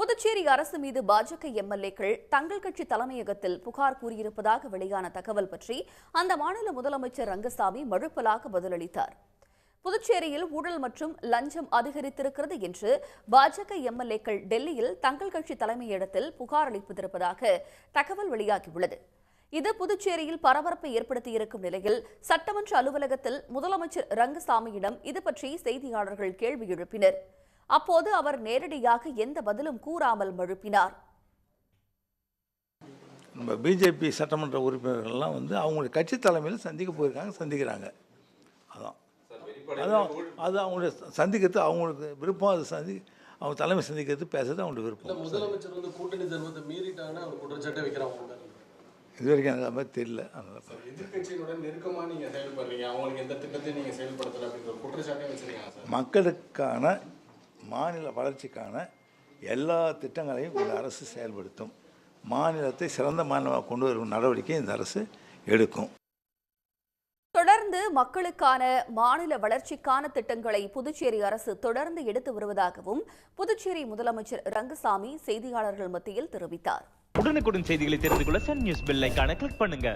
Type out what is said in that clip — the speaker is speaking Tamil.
புதுச்சேரி அரசு மீது பாஜக எம்எல்ஏக்கள் தங்கள் கட்சி தலைமையகத்தில் புகார் கூறியிருப்பதாக வெளியான தகவல் பற்றி அந்த மாநில முதலமைச்சர் ரங்கசாமி மழுப்பலாக பதிலளித்தார். புதுச்சேரியில் ஊழல் மற்றும் லஞ்சம் அதிகரித்திருக்கிறது என்று பாஜக எம்எல்ஏக்கள் டெல்லியில் தங்கள் கட்சி தலைமையிடத்தில் புகார் அளிப்பதிருப்பதாக தகவல் வெளியாகியுள்ளது. இது புதுச்சேரியில் பரபரப்பை ஏற்படுத்தியிருக்கும் நிலையில் சட்டமன்ற அலுவலகத்தில் முதலமைச்சர் ரங்கசாமியிடம் இது பற்றி செய்தியாளர்கள் கேள்வி எழுப்பினர். அப்போது அவர் நேரடியாக எந்த பதிலும் கூறாமல் மழுப்பினார் நம்ம பிஜேபி சட்டமன்ற உறுப்பினர்கள்லாம் வந்து அவங்களுடைய கட்சி தலைமையில் சந்திக்க போயிருக்காங்க சந்திக்கிறாங்க. அதான். அதான் அது அவங்களுடைய சந்திக்கிறது அவங்களுக்கு விருப்பம் அது சந்தி அவங்க தலைமை சந்திக்கிறது பேசுறது அவங்களுடைய விருப்பம். முதலமைச்சர் வந்து கூட்டணி தர்மத்தை மீறிட்டாங்கன்னு அவர் குற்றச்சாட்டை வைக்கிறாங்க இது வரைக்கும் அது மாதிரி தெரியல அதனால எதிர்கட்சியினுடன் நெருக்கமா நீங்க செயல்படுறீங்க அவங்களுக்கு எந்த திட்டத்தையும் நீங்க செயல்படுத்தல அப்படின்ற ஒரு குற்றச்சாட்டையும் வச்சிருக்காங்க சார்? மக்களுக்கான மாநில வளர்ச்சிக்கான எல்லா திட்டங்களையும் இந்த அரசு செயல்படுத்தும். மாநிலத்தை சிறந்த மாநிலமாக கொண்டு வரும் நடவடிக்கை இந்த அரசு எடுக்கும். தொடர்ந்து மக்களுக்கான மாநில வளர்ச்சிக்கான திட்டங்களை புதுச்சேரி அரசு தொடர்ந்து எடுத்து வருவதாகவும் புதுச்சேரி முதலமைச்சர் ரங்கசாமி செய்தியாளர்கள் மத்தியில் தெரிவித்தார். உடனுக்குடன் செய்திகளை தெரிந்து கொள்ள சன் நியூஸ் பெல் கிளிக் பண்ணுங்க.